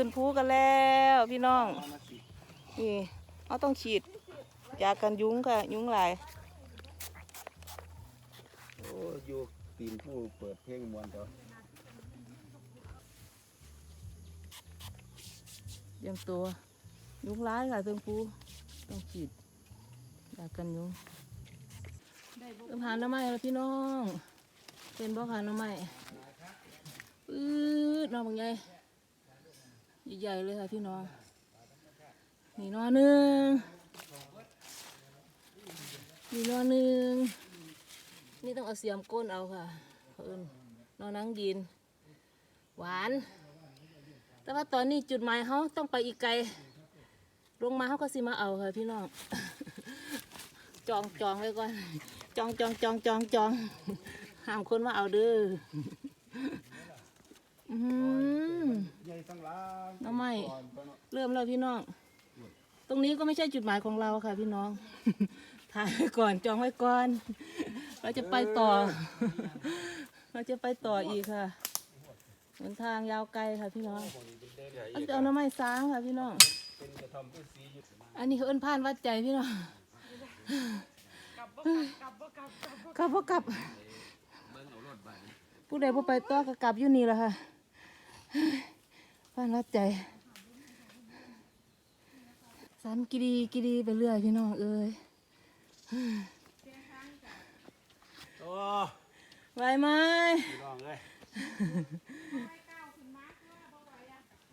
ขึ้นภูกันแล้วพี่น้อง นี่เราต้องฉีดยากันยุงค่ะ ยุงหลายโอ้อยู่ตีนผู้เปิดเพลงมวนเถอะเตรียมตัว ยุงร้ายค่ะเทิงภูต้องฉีดยากันยุงเริ่มหาหน้ำไม้แล้วพี่น้อง เป็นบ่ค่ะหน้ำไม้ปื๊ดน้องบางใหญ่ ใหญ่ๆเลยค่ะพี่น้อง นี่นอหนึ่งนี่นอหนึ่งนี่ต้องเอาเสียมก้นเอาค่ะเพิ่นนอนังดิน หวาน แต่ว่าตอนนี้จุดหมายเขาต้องไปอีกไกล ลงมาเขาก็สิมาเอาค่ะพี่น้อง จองจองไว้ก่อน จองจองจองจองจองห้ามคนมาเอาเด้อ อืม ใหญ่ตั้งล้างน้ำไม้เริ่มแล้วพี่น้อง ตรงนี้ก็ไม่ใช่จุดหมายของเราค่ะ พี่น้อง ถ่ายไว้ก่อนจองไว้ก่อน เราจะไปต่อ เราจะไปต่ออีกค่ะหนทางยาวไกลค่ะ พี่น้องอันเอาน้ำไม้ซ้างค่ะพี่น้อง เป็นกระทำเป็นสีอยู่อันนี้เขาเอิ้นผ่านวัดใจพี่น้องกลับบ่กลับผู้ใดบ่ไปต่อก็กลับอยู่นี่แหละค่ะ ผ่านวัดใจ สันกิดีกิดีไปเรื่อยพี่น้องเอ้ยโอ้ไหวไหมพี่น้องเลย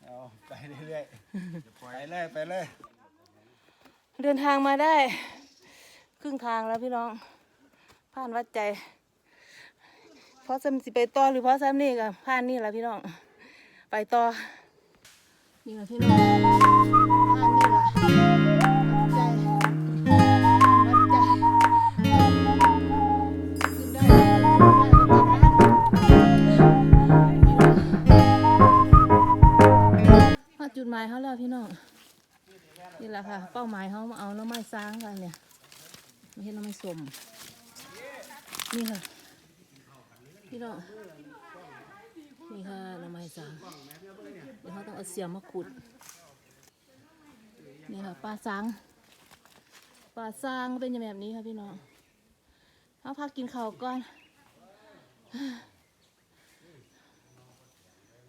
เอาไปเรื่อยๆไปเลยไปเลย เดินทางมาได้ ครึ่งทางแล้วพี่น้อง ผ่านวัดใจ เพราะซ้ำสิไปต่อหรือเพราะซ้ำนี่กับผ่านนี่แหละพี่น้อง ไปต่อ นี่แหละพี่น้องผ่านนี่แหละวัดใจวัดใจขึ้นได้มาจุดหมายเขาแล้วพี่น้อง นี่แหละค่ะ เป้าหมายเขามาเอาน้ำไม้ซ้างกันเนี่ย ไม่ใช่น้ำไม้สมนี่ค่ะ พี่น้อง นี่ค่ะน้ำไม้ซ้างเดี๋ยวเขาต้องเอาเสียมมาขุด นี่ค่ะปลาซ้างปลาซ้างเป็นอย่างแบบนี้ค่ะพี่น้องเอาพักกินข้าวก่อน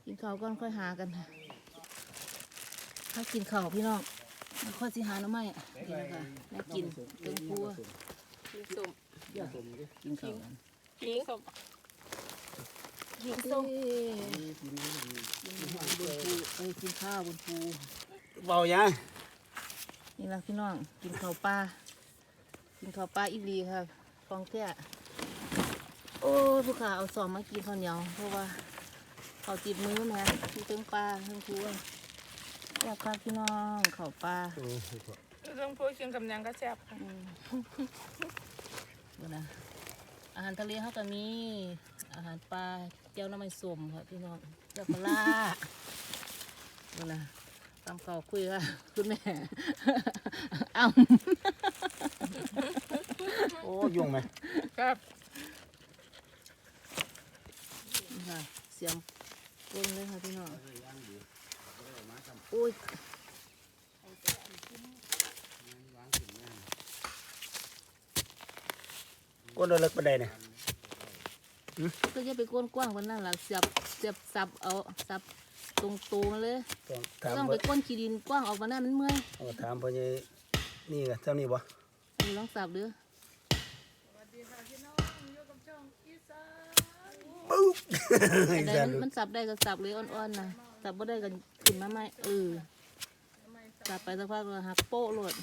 กินข้าวก่อนค่อยหากันค่ะพักกินข้าวพี่น้องแล้วข้อสิหาหน้ำไม้อะนี่แหละค่ะแม่กินเป็นพัวกินส้มกินข้าวกินส้ม กินส้มกินบนภูเอ้ยกินข้าวบนภูเบายังนี่แหละพี่น้องกินข้าวปลากินข้าวปลาอีหลีค่ะฟองแท้โอ้ยลูกค้าเอาซอมมากินข้าวเหนียวเพราะว่าเขาวติดมือแม่ที่เติงปลาเติงพัวอยากครับพี่น้องข้าวปลาเรื่องพูดกินกับยังก็แซ่บค่ะอืมดูนะอาหารทะเลเขาก็มีอาหารปลา เจ้าน้ำมันส้มค่ะพี่น้องเจ้าปลาร้าดูนะตามเขาวคุยค่ะคุณแม่อ้ำโอ้ยุ่งไหมครับนี่ค่ะเสียมก้นเลยค่ะพี่น้องโอ้ยก้นเล็กปานใดเนี่ย ก็จะไปก้นกว้างกวันนั้นล่ะเสียบเสียบสับเอาสับตรงตัวมาเลยต้องถามต้องไปเพิ่นก้นขี้ดินกว้างออกมาหน้ามันเมื่อยเอาถามพ่อใหญ่นี่กันเท่านี้บ่มีลองสับเด้อปุ๊บอันใดมันมันสับได้ก็สับเลยอ่อนๆนะสับบ่ได้ก็ขึ้นมาไหมเออสับไปสักพักก็หักโป๊ะโลด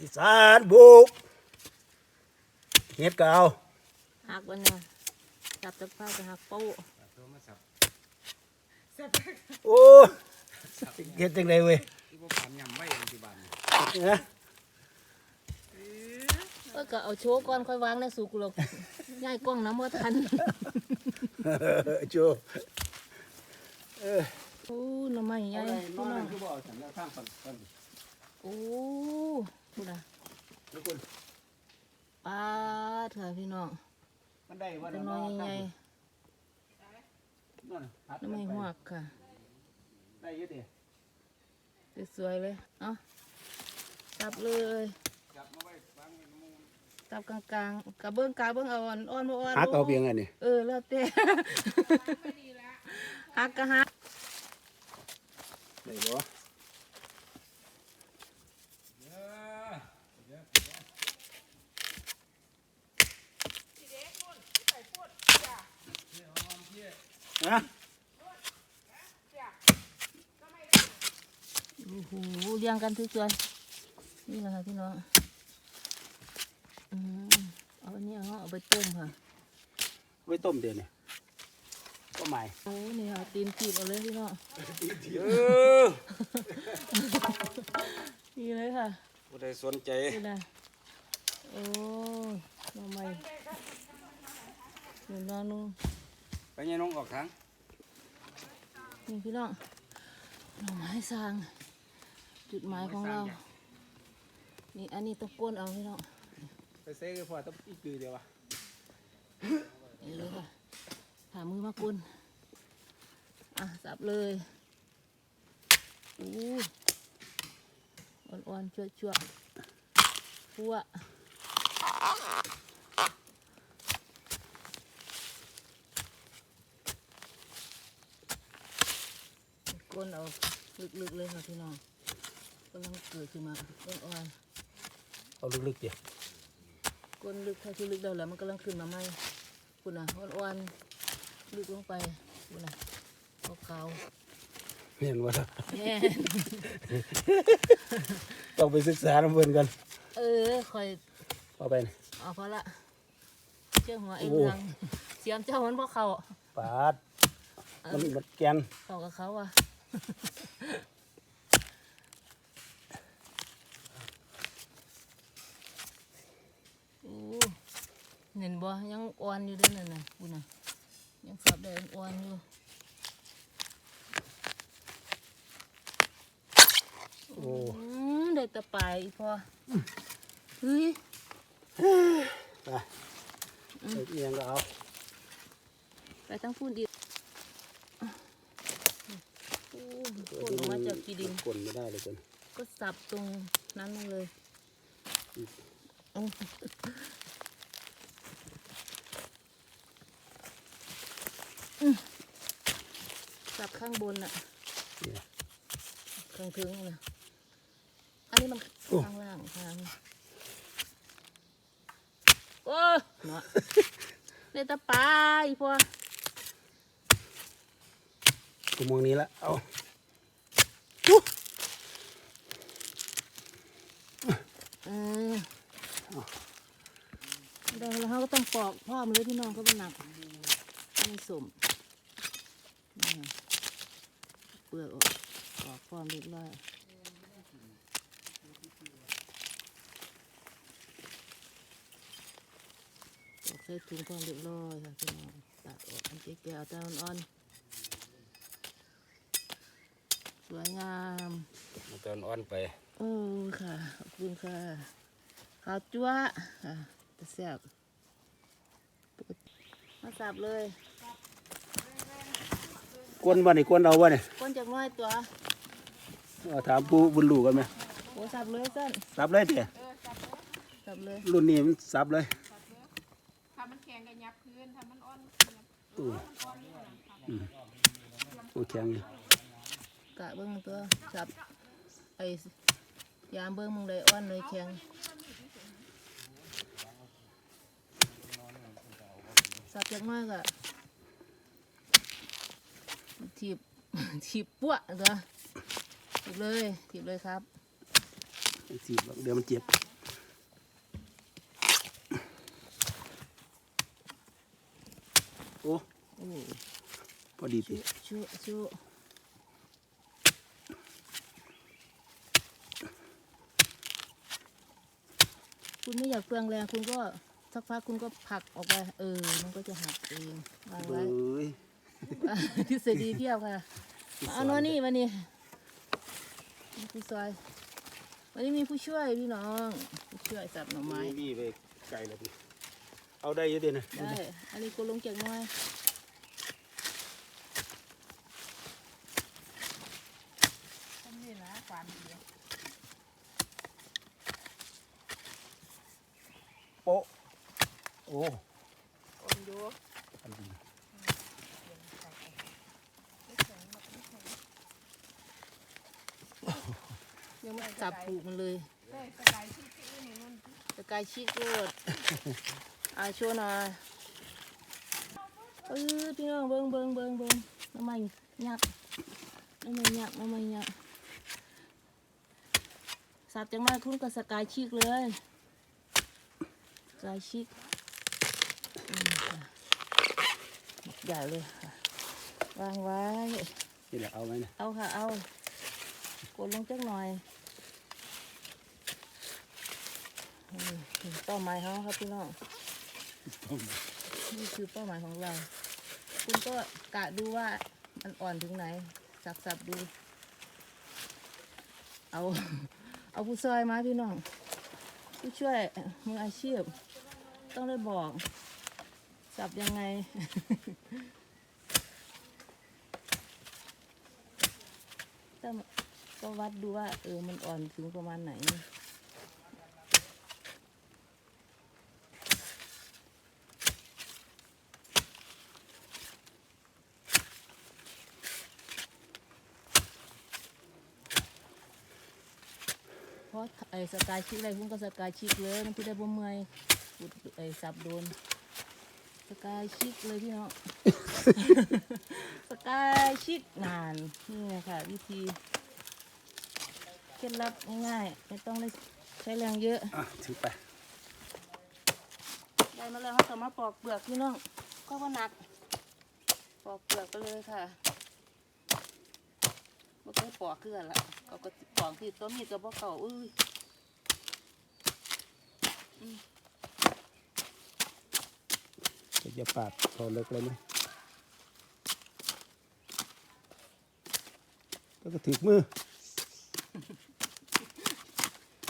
อีสานบุก เฮ็ดก็เอาหักวันเนี่ยจับตะผ้าจะหักโป๊ะโอ้เฮ็ดจังไดเว้ยที่พวกผมยำไว้ปัจจุบันนะเอ้ยก็เอาโชว์ก่อนค่อยวางในสุกหรอกง่ายกล้องน้ำว่าทันโจเออโอ้หน่อไม้ใหญ่เอาได้นพี่อนน้อนั่งนคือบ่เอาสันแล้วข้างฝั่งฝั่งโอ้พูดนะทุกคน ปาดค่ะพี่น้องมันได้ว่าเป็นน้อยใหญ่นั่นหัดๆหน่อไม้หวกค่ะ ได้อยึดดิสวยๆเลย เอาจับเลยจับมาไว้วางไว้ในมุมจับกลางๆกับเบิ้งกลางเบิ้งเอาอ่อนอ่อนบ่อ่อนหักเอาเพียงอันนี้เออแล้วแต่หักก็หักได้บ่ นะโอ้โหเรียงกันสวยๆนี่แหละค่ะพี่น้องอืมเอาอันนี้เอาเอาไปต้มค่ะไว้ต้มเดี๋ยวนี้ก็ใหม่โอ้นี่ค่ะตีนจีบเอาเลยพี่น้องเออนี่เลยค่ะผู้ใดสนใจนี่นะโอ้หน่อไม้หนึ่งนอนนุ่ง ไปยังน้องออกทางนี่พี่น้องหน่อไม้สร้าง จุดหมายของเรา นี่อันนี้ต้องก้นเอาพี่น้องไปเซ่ก็พอต้องอีกคือเดียววะนี่เลยค่ะถามือมาก้นอะสับเลยอู้อ่อนๆชั่วๆพัว ก้นเอาลึกๆเลยค่ะพี่น้องกำลังเกิดขึ้นมาก้นอ่อนเอาลึกๆเดี๋ยวก้นลึกถ้าที่ลึกได้แล้วมันกำลังขึ้นมาใหม่คุณน่ะอ่อนๆลึกลงไปคุณน่ะขาวเห็นว่าๆแย่ต้องไปศึกษาน้ำเพิ่นกัน เออคอยเอาไปนี่เอาพอละเจ้าหัวเองโอ้ทางเสียมเจ้ามันพอเขาปาดเอมันอมันแกนเขากับเขาอะโอ้ เห็นบ่ยังอ่อนอยู่เด้วยนั่นน่ะคุณน่ะยังสับได้อ่อนอยู่โอ้อืมได้แตะปลายอีพอเฮ้ยไปเอาเอียงก็เอา ไปทั้งพูนอีกอะโอ้โห ออกมาจากกีดิน กลนไม่ได้เลยคนก็สับตรงนั้นลงเลยเอาอืมสับข้างบนน่ะเนี่ยข้างถึงน่ะอันนี้มันข้างล่างข้างโอ้ยเนาะได้แตะปลายพอกูมองนี้ละเอา เออได้แล้วเขา ก็ต้องปอกพร้อมเลยพี่น้องก็เป็นหนักไม่สมเปลือกออกปอกพร้อมเรียบร้อยปอกใส่ถุงพร้อมเรียบร้อยค่ะพี่น้องตัดออกอันแก่ๆเอาแต่อ่อนๆสวยงามมันตอนอ่อนไปโอ้ค่ะขอบคุณค่ะข้าวจั๊วค่ะจะแซ่บ สับเลยกวนบ่นี่กวนเอาบ่นี่ก้นจากน้อยตัวเอาถามผู้บุญลูกกันไหมโอ้สับเลยสั้นสับเลยเถอะสับเลยรุ่นนี้มันสับเลยถ้ามันแข็งก็ยับพื้นถ้ามันอ่อนอืมอืมโอ้แข็งอยู่กะเบิ้งตัวสับไอ้ยามเบิ้งมึงเลยอ้อนเลยแข็ง สับจากน้อยก็ถีบถีบปั้วตัวถีบเลยถีบเลยครับสิบเดี๋ยวมันเจ็บโอ้โอ้พอดีติชุชุคุณไม่อยากเปลืองแรงคุณก็ สักพักคุณก็ผลักออกไป เออ มันก็จะหักเองวางเบ้ไว้ยทฤษฎีเพียบค่ะเอาโน่นนี่มานี่นี่ผู้ซอย วันนี้มีผู้ช่วยพี่น้องผู้ช่วยสับหน่อไม้นี่ไปไกลแล้วดิเอาได้เยอะเดียวนะได้ อันนี้กูลงเก่งน้อยทำนี่นะความดีโป๊ะ โอ้คนดูอันดียังไม่สับปลูกมันเลยได้สบายที่ที่นี่มันสกายชิกโรดอาโชว์หน่อยเออพี่น้องเบิ้งเบิ้งเบิ้งเบิ้งน้ำมันยักน้ำมันยักน้ำมันยักสับจังมากคุณกับสกายชิกเลยสกายชิกอืมค่ะ ใหญ่เลยค่ะ วางไว้ นี่แหละเอาไหมนะเอาค่ะ เอา กดลงจักหน่อยนี่ถึงเป้าหมายของเราครับพี่น้อง นี่คือเป้าหมายของเรา คุณก็กะดูว่ามันอ่อนถึงไหน สับสับๆดู เอา เอาผู้ซอยมาพี่น้อง ผู้ช่วยมืออาชีพ ต้องได้บอก สับยังไงแต่ก็วัดดูว่า เออ มันอ่อนถึงประมาณไหน เพราะไอ้สกายชิกอะไรพุ่งก็สกายชิกเลย มันที่ได้บ่เมื่อยอุดไอ้สับโดน สกายชิกเลยพี่น้อง สกายชิกนานนี่ไงค่ะ วิธีเคล็ดลับง่ายๆไม่ต้องได้ใช้แรงเยอะ อะถือไป ได้มาแล้วเขาก็มาปอกเปลือกพี่น้องก็ว่าหนัก ปอกเปลือกไปเลยค่ะบ่เคยปอกคือกันละเขาก็ปอกที่ตัวมีดกับบ่เก่าอุ้ย จะจะปาดพอเลิกเลยไหมก็กระถือมือ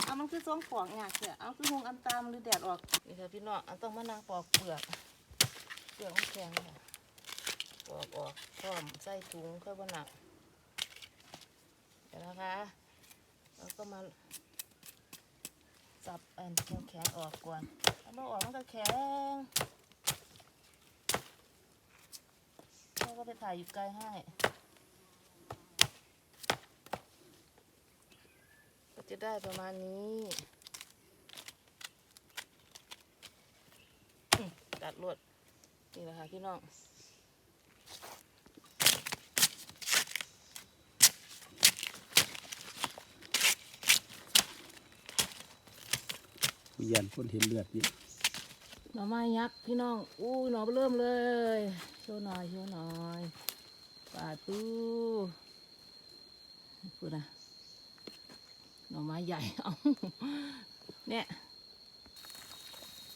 เอามันคือทรงปอกยากเสียเอาคือหงอันตามหรือแดดออกนี่ค่ะพี่น้องอันต้องมานั่งปอกเปลือกเปลือกมันแข็งค่ะปอกออกพร้อมใส่ถุงค่อยบ่หนักเดี๋ยวนะคะแล้วก็มาสับอันแข็งๆออกก่อนถ้ามันออกมันก็แข็งเรา ก็ไปถ่ายอยู่ไกลให้ก็จะได้ประมาณนี้อืมตัดลวดนี่แหละค่ะพี่น้องวิญญาณคนเห็นเลือดนี่ หน่อไม้ยักษ์พี่น้อง อู้หน่อเริ่มเลยโชว์หน่อยโชว์หน่อยปาตู้พูดนะหน่อไม้ใหญ่เอาเนี่ย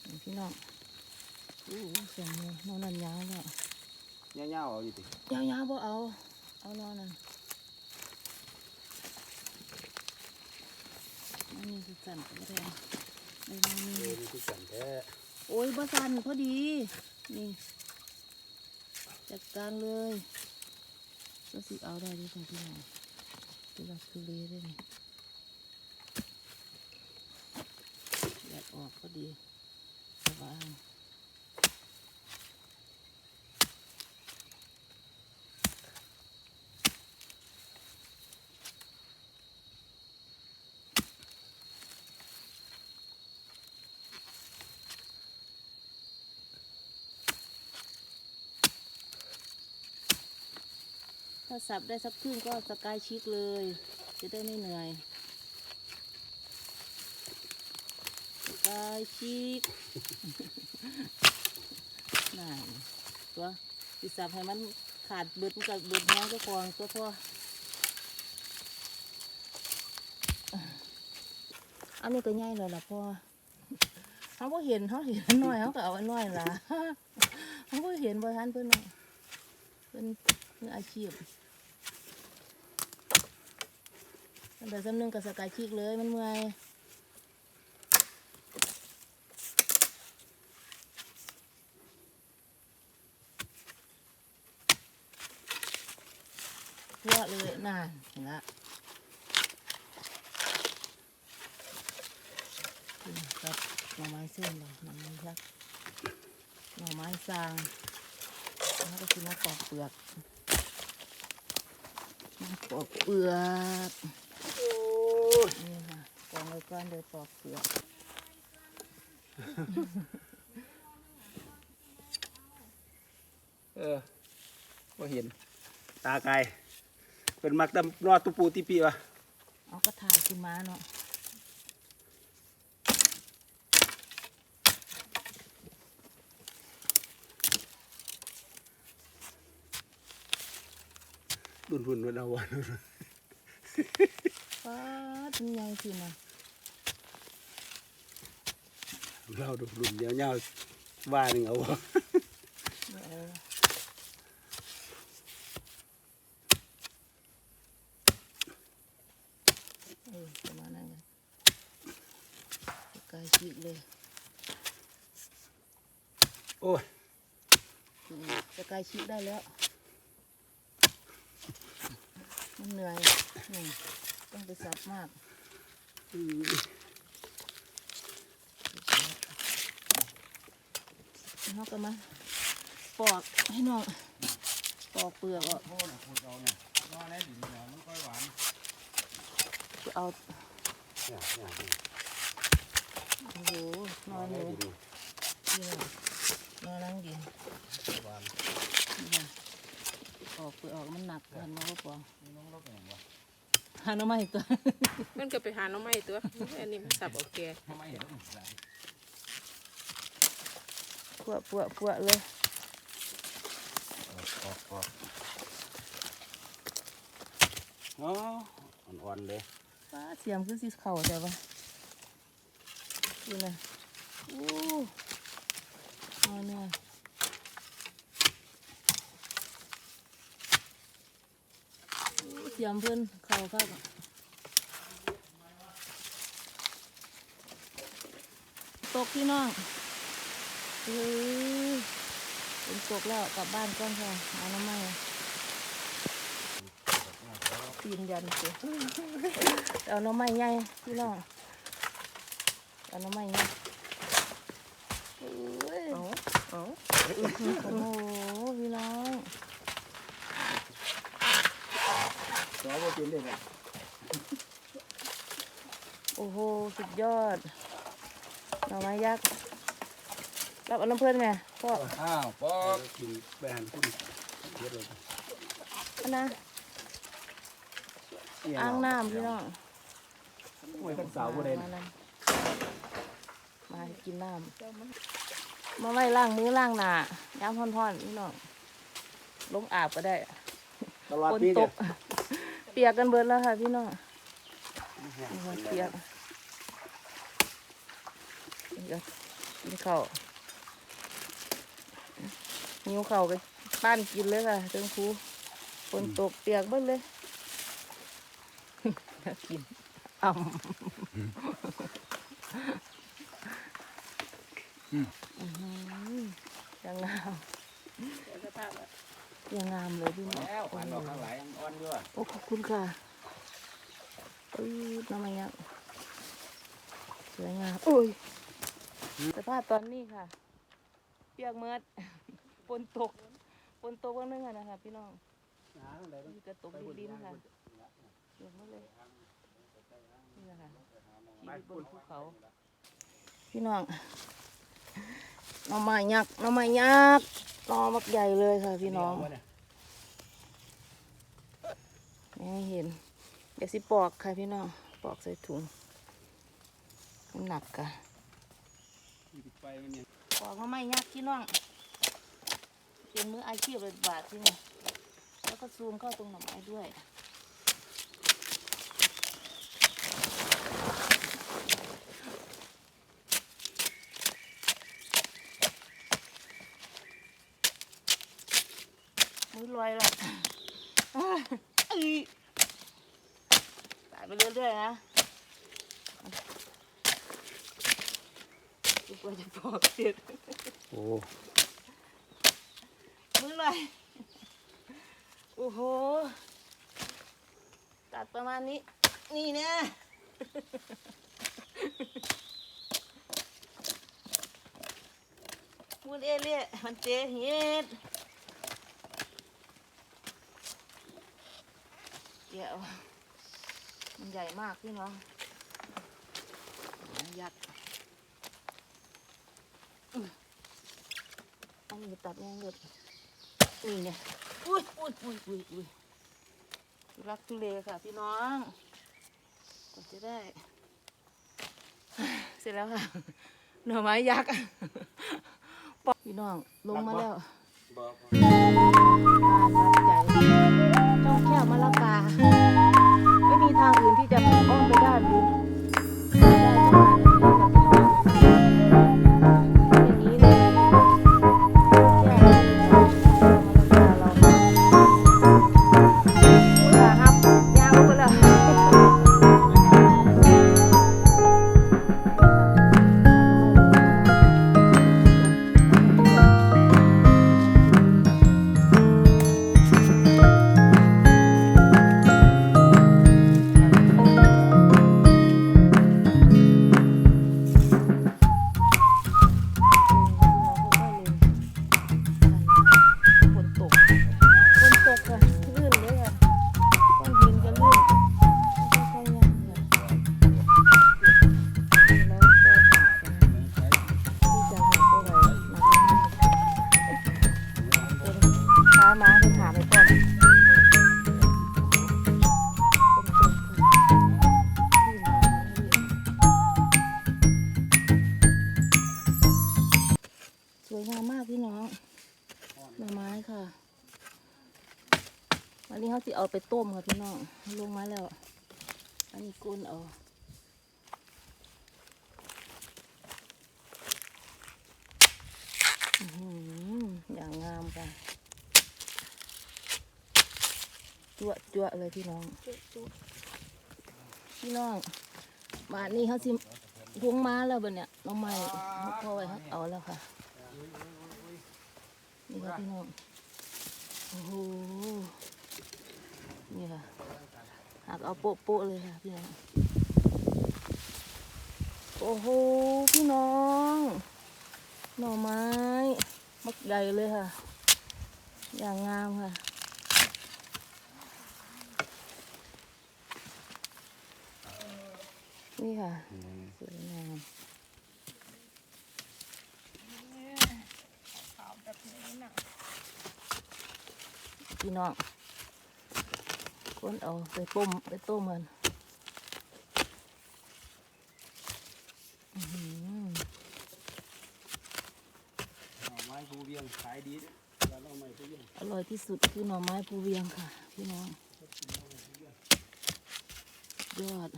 นี่พี่น้องอู้เสียงเลยนอนนันยาวแล้วเงี้ยวๆเอาอยู่ติยาวยาวบ่เอา เอานอนนั่นอันนี้คือสั่นก็ได้ไม่ได้เอนี่อนี่คือสั่นแท้ โอ้ยบะสันพอดี นี่ จัดการเลยก็สิเอาได้ดีค่ะพี่น้องที่เราคือเลได้นี่แดดออกพอดีสบาย ถ้าสับได้สักครึ่งก็สกายชิกเลย จะได้ไม่เหนื่อยสกายชิกนั่นตัวสิสับให้มันขาดเบิดมันกับเบิดแห้งเจ้าของตัวพ่ออันนี้ก็ง่ายเลยล่ะพ่อเขาบ่เห็นเขาเห็นน้อยเขาก็เอาน้อยล่ะเขาบ่เห็นบ่ทันเพิ่นน่ะเพิ่อนมืออาชีพ ตั้งแต่สำนึงกับสกายชีกเลยมันเมื่อยทั่วเลยน่านเห็นละครับหน่อไม้เส้นเลยหน่อไม้ยักษ์หน่อไม้ซางแล้วก็คือมาปอกเปลือกมาปอกเปลือก นี่ค่ะกองไว้ก้อนเลยปอกเปลือกเออว่าเห็น ตาไกลเป็นมักดำรอดตุปูติปีวะเอากระถางขึ้นมาเนาะรุ่นรุ่นรุ่นเอาวัน ป้าดมันใหญ่สินะเราดูรุ่นยาวๆว่าหนึ่งเอาวะเออเออประมาณนั้นไงกายฉีกเลย โอ้ยอืมจะกายฉีกได้แล้ว มันเหนื่อยอืม ต้องไปสับมากเขาก็มาปอกให้น้องปอกเปลือกออกโอ้ยคุณเอาเนี่ยนอนในดินเนี่ยมันค่อยหวานจะเอาเนี่ยเนี่ยโอ้โหนอนอยู่ดินนี่นะนอนนั่งดินหวานนี่นะปอกเปลือกออกมันหนักเห็นไหมว่าปอกนี่น้องรบอย่างวะ หาหน้ำไม้ตัว มันก็ไปหาหน้องไม้ตัวอันนี้มันสับโอเคทำไมเห็นมันใส่ปวดปวดปวดเลยออกออกอ๋ออ่อนๆเลยป้าเสียมคือสีเข่าใช่ปะดูนะอู้นอนเนี่ย อู้เสียมเพื่อนเข่าครับตกพี่น้องเฮ้ยเป็นตกแล้วกลับบ้านก่อนค่ะเอาน้ำไม้ปีนยันสิเอาหน้ำไม้ใหญ่พี่น้องเอาหน้ำไม้ใหญ่เอ้ยเอาเอาโอ้โห พี่น้องตัวว่าเป็นได้ไงโอ้โห สุดยอดหน่อไม้ยักษ์รับเอาน้ำเพื่อนไหมพ่ออ้าวปอก็กินไปหันคุณเยอะเลยอันนะอ่างน้ำพี่น้องโอ้ยขันสาวบ่ได้มานั่นมาให้กินน้ำมาไว้ล้างมือล้างหน้าย้ำท่อนๆพี่น้องลงอาบก็ได้ตลอดฝนปีตเดียก เปียกกันเบิดแล้วค่ะพี่น้องนี่ค่ะเปียกเดี๋ยวกินข้าวหิวข้าวกันป้านกินเลยค่ะเติงครูฝนตกเปียกเบิดเลยน่ากินอ่ำอื้อหือยังงามสภาพอะ ยังงามเลยพี่น้องแล้วหวานดอกข้างหลายอ่อนด้วยโอ้ขอบคุณค่ะอุ้ยน้ำมันยังสวยงามอุ้ยสภาพตอนนี้ค่ะ เปียกเมือดฝนตกฝนตกวันนึงอะนะคะพี่น้องมีกระตกดินๆค่ะเปียกหมดเลยนี่นะคะชีวิตบนภูเขา พี่น้องหน้องไม้ยักษ์หน้องไม้ยักษ์ห น้อมักใหญ่เลยค่ะพี่น้องไม่ให้เห็น เดี๋ยวสิปอกค่ะพี่น้องปอกใส่ถุงมันหนักกะไปมันยังปอกมาไม่ยากพี่น้องเป็นมืออาชีพเลยบาทที่นี่แล้วก็ซูมเข้าตรงหน่อไม้ด้วย ลอยละอ้ายอีตายไปเรื่อยๆนะดีกว่าจะบอกเสร็จโอ้มือลอยโอ้โห ตัดประมาณนี้ นี่เนี่ยพูดเอเลี่ยมันเจเฮ็ด เดี๋ยวมันใหญ่มากพี่น้องยัดอื้อเอามือตัดแม่งเลยนี่เนี่ยอุ้ยอุ้ยอุ้ยอุ้ยอุ้ยทุรักทุเลค่ะพี่น้องกว่าจะได้ เสร็จแล้วค่ะ หน่อไม้ยักษ์ปอกพี่น้องลงมาแล้วบ่ปลาใหญ่จ้องแค่มะละกาไม่มี ทางอื่นที่จะอ้อมไปได้านนี้ เขาสิเอาไปต้มค่ะพี่น้องลงมาแล้ว อันนี้กุ้นเอาอื้อย่างงามค่ะจั่วจั่วเลยพี่น้องพี่น้องบาทนี้เขาสิพวงมาแล้วบนเนี่ยน้องไม้เขาพอไว้เขาเอาแล้วค่ะนี่ค่ะพี่น้องโอ้โห นี่ค่ะหักเอาโป๊ะๆเลยค่ะพี่น้องโอ้โหพี่น้อง หน่อไม้มักใหญ่เลยค่ะ อย่างงามค่ะ นี่ค่ะ สวยงามพี่น้อง คนเอาไปต้มไปต้มมันอื้อหือหน่อไม้ภูเวียงขายดีเด้อแล้วหน่อไม้ภูเวียงอร่อยที่สุดคือหน่อไม้ภูเวียงค่ะ พี่น้องยอด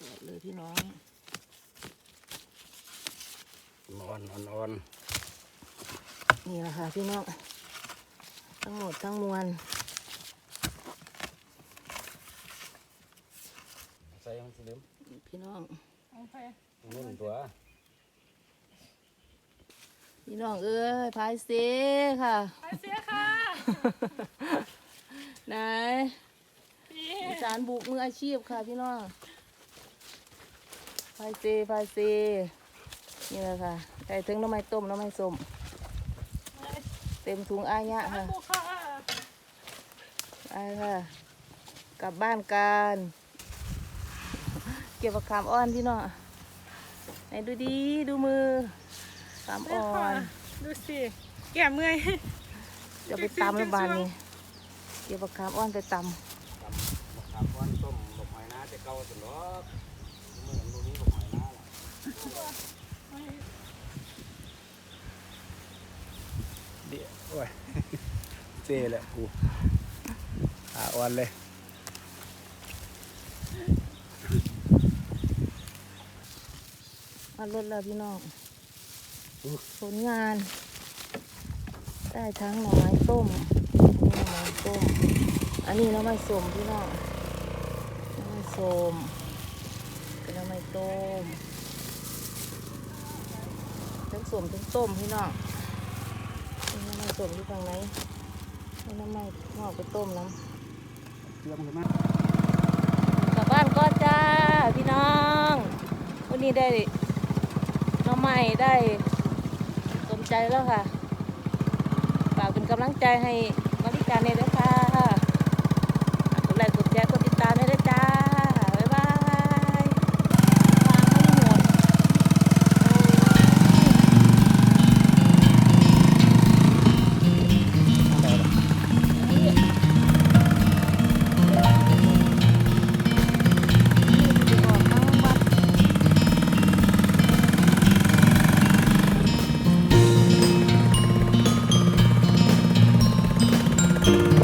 ยอดเลยพี่น้องอ่อนอ่อนอ่อนนี่แหละค่ะพี่น้อง ทั้งหมดทั้งมวลใส่มันสิลืมพี่น้องเอาไปนุ่นตัวพี่น้องเอ้ยพายเซค่ะไปเสียค่ะไหนพี่อีสารบุกมืออาชีพค่ะพี่น้องพายเซพายเซนี่แหละค่ะไก่ถึงหน้ำไม้ต้มหน้ำไม้ส้ม เต็มถุงอายะค่ะบุค่ะไปค่ะ กลับบ้านกันเก็บผักขามอ่อนพี่น้องไหนดูดีดูมือขามอ่อนดูสิแก่เมื่อยจะไปตำแล้วบานนี้เก็บผักขามอ่อนไปตตำมะขามอ่อนต้มดอกไม้นาจะเก่าสุดหรอกเหมือนตรงนี้ดอกไม้นาล่ะ อ้ยเซ่แหละกูขาอ่อนเลยมารถแล้วพี่น้องผลงาน ได้ทั้งหน่อไม้ต้มนี่หน่อไม้ต้ม อันนี้หน่อไม้ส้มพี่น้องหน่อไม้ส้มเป็นหน่อไม้ต้มทั้งส้มทั้งต้มพี่น้อง นี่หน่อไม้ส้มที่ฝั่งไหนนี่หน่อไม้งอกไปต้มน้ำเตรียมเลยมากกลับบ้านก็จ้าพี่น้อง วันนี้ได้น้องใหม่ได้สมใจแล้วค่ะฝากเป็นกำลังใจให้บริการเนี่ยด้วยค่ะ